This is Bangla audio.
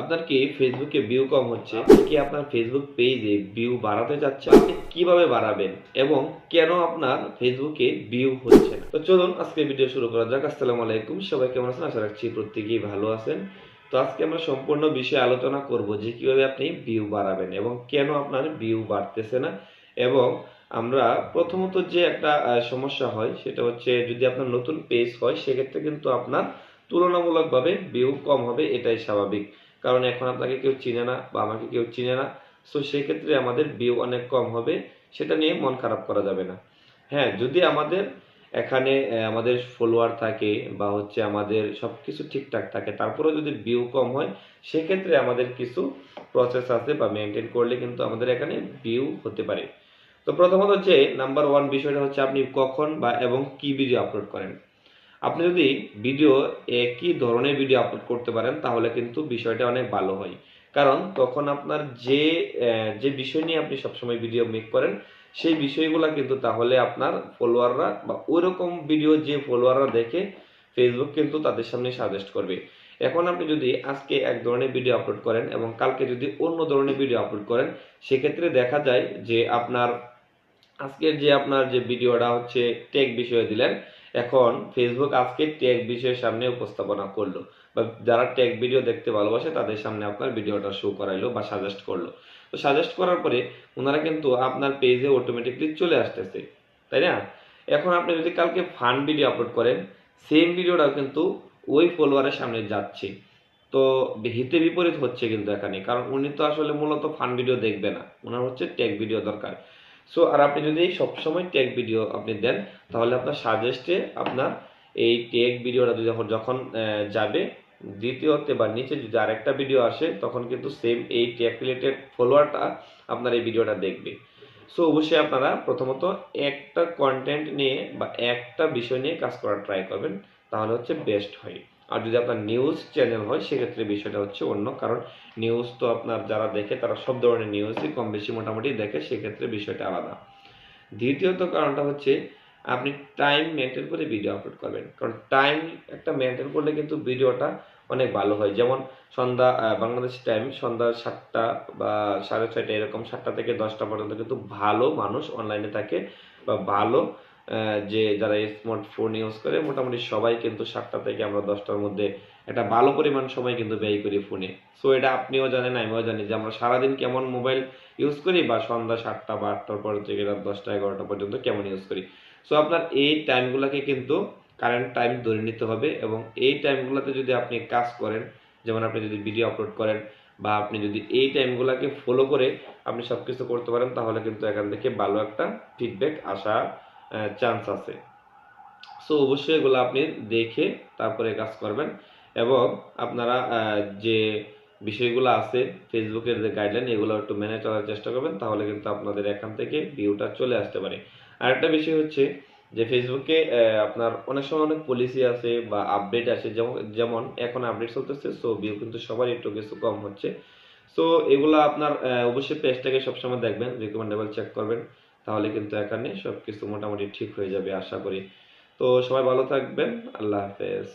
আপনার কি ফেসবুকে ভিউ কম হচ্ছে? কি আপনার ফেসবুক পেজে ভিউ বাড়াতে চাচ্ছে? আপনি কীভাবে বাড়াবেন? এবং কেন আপনার ফেসবুকে ভিউ হচ্ছে না? তো চলুন আজকে ভিডিও শুরু করা যাক। আসসালামু আলাইকুম। সবাই কেমন আছেন? আশা রাখছি প্রত্যেকেই ভালো আছেন। তো আজকে আমরা সম্পূর্ণ বিষয়ে আলোচনা করব যে কীভাবে আপনি ভিউ বাড়াবেন এবং কেন আপনার ভিউ বাড়তেছে না? এবং আমরা প্রথমত যে একটা সমস্যা হয়, সেটা হচ্ছে যদি আপনার নতুন পেজ হয়, সেক্ষেত্রে কিন্তু আপনার তুলনামূলকভাবে ভিউ কম হবে, এটাই স্বাভাবিক। কারণ এখন আপনাকে কেউ চিনে না বা আমাকে কেউ চিনে না। সো সেই ক্ষেত্রে আমাদের ভিউ অনেক কম হবে, সেটা নিয়ে মন খারাপ করা যাবে না। হ্যাঁ যদি আমাদের এখানে আমাদের ফলোয়ার থাকে বা হচ্ছে আমাদের সব কিছু ঠিকঠাক থাকে, তারপরেও যদি ভিউ কম হয়, সেক্ষেত্রে আমাদের কিছু প্রসেস আছে বা মেনটেন করলে কিন্তু আমাদের এখানে ভিউ হতে পারে। তো প্রথমত হচ্ছে নাম্বার ওয়ান বিষয়টা হচ্ছে আপনি কখন বা এবং কি ভিডিও আপলোড করেন। আপনি যদি ভিডিও একই ধরনের ভিডিও আপলোড করতে পারেন, তাহলে কিন্তু বিষয়টা অনেক ভালো হয়। কারণ তখন আপনার যে যে বিষয় নিয়ে আপনি সবসময় ভিডিও মেক করেন, সেই বিষয়গুলো কিন্তু তাহলে আপনার ফলোয়াররা বা ওইরকম ভিডিও যে ফলোয়াররা দেখে ফেসবুক কিন্তু তাদের সামনে সাজেস্ট করবে। এখন আপনি যদি আজকে এক ধরনের ভিডিও আপলোড করেন এবং কালকে যদি অন্য ধরনের ভিডিও আপলোড করেন, সেক্ষেত্রে দেখা যায় যে আপনার আজকের যে আপনার যে ভিডিওটা হচ্ছে টেক বিষয়ে দিলেন এখন ফেসবুক আজকে টেক বিষয়ের সামনে উপস্থাপনা করল। বা যারা ট্যাগ ভিডিও দেখতে ভালোবাসে, তাদের সামনে আপনার ভিডিওটা শো করাইলো বা সাজেস্ট করল। তো সাজেস্ট করার পরে ওনারা কিন্তু আপনার পেজে অটোমেটিকলি চলে আসতেছে, তাই না? এখন আপনি যদি কালকে ফান ভিডিও আপলোড করেন সেম ভিডিওটাও কিন্তু ওই ফলোয়ারের সামনে যাচ্ছে। তো হিতে বিপরীত হচ্ছে কিন্তু এখানে, কারণ উনি তো আসলে মূলত ফান ভিডিও দেখবে না। ওনার হচ্ছে টেক ভিডিও দরকার। সো আর আপনি যদি সবসময় টেক ভিডিও আপনি দেন, তাহলে আপনার সাজেস্টে আপনার এই টেক ভিডিওটা যদি যখন যাবে, দ্বিতীয়তে বা নিচে যদি আরেকটা ভিডিও আসে, তখন কিন্তু সেম এই টেক রিলেটেড ফলোয়ারটা আপনার এই ভিডিওটা দেখবে। সো অবশ্যই আপনারা প্রথমত একটা কন্টেন্ট নিয়ে বা একটা বিষয় নিয়ে কাজ করার ট্রাই করবেন, তাহলে হচ্ছে বেস্ট হয়। আর যদি আপনার নিউজ চ্যানেল হয়, সেক্ষেত্রে বিষয়টা হচ্ছে অন্য। কারণ নিউজ তো আপনার যারা দেখে, তারা সব ধরনের নিউজই কম বেশি মোটামুটি দেখে, সেক্ষেত্রে বিষয়টা আলাদা। দ্বিতীয়ত কারণটা হচ্ছে, আপনি টাইম মেনটেন করে ভিডিও আপলোড করবেন। কারণ টাইম একটা মেনটেন করলে কিন্তু ভিডিওটা অনেক ভালো হয়। যেমন সন্ধ্যা বাংলাদেশ টাইম সন্ধ্যা সাতটা বা সাড়ে ছয়টা, এরকম সাতটা থেকে দশটা পর্যন্ত কিন্তু ভালো মানুষ অনলাইনে থাকে বা ভালো যে যারা স্মার্টফোন ইউজ করে, মোটামুটি সবাই কিন্তু সাতটা থেকে আমরা দশটার মধ্যে একটা ভালো পরিমাণ সময় কিন্তু ব্যয় করি ফোনে সো এটা আপনিও জানেন, আমিও জানি যে আমরা সারাদিন কেমন মোবাইল ইউজ করি বা সন্ধ্যা সাতটা বা আটটার পর থেকে রাত দশটা, এগারোটা পর্যন্ত কেমন ইউজ করি। সো আপনার এই টাইমগুলোকে কিন্তু কারেন্ট টাইম ধরে নিতে হবে এবং এই টাইমগুলোতে যদি আপনি কাজ করেন, যেমন আপনি যদি ভিডিও আপলোড করেন বা আপনি যদি এই টাইমগুলোকে ফলো করে আপনি সব কিছু করতে পারেন, তাহলে কিন্তু এখান থেকে ভালো একটা ফিডব্যাক আসার চান্স আছে। সো অবশ্যই এগুলো আপনি দেখে তারপরে কাজ করবেন এবং আপনারা যে বিষয়গুলো আছে ফেসবুকের যে গাইডলাইন এগুলো একটু মেনে চলার চেষ্টা করবেন, তাহলে কিন্তু আপনাদের এখান থেকে ভিউটা চলে আসতে পারে। আরেকটা বিষয় হচ্ছে যে ফেসবুকে আপনার অনেক সময় অনেক পলিসি আছে বা আপডেট আসে যেমন যেমন এখন আপডেট চলতেছে সো ভিউ কিন্তু সবার একটু কিছু কম হচ্ছে। সো এগুলো আপনার অবশ্যই পেজটাকে সবসময় দেখবেন রিকমেন্ডেবল চেক করবেন। তাহলে কিন্তু এখানে সব কিছু মোটামুটি ঠিক হয়ে যাবে আশা করি। তো সবাই ভালো থাকবেন, আল্লাহ হাফেজ।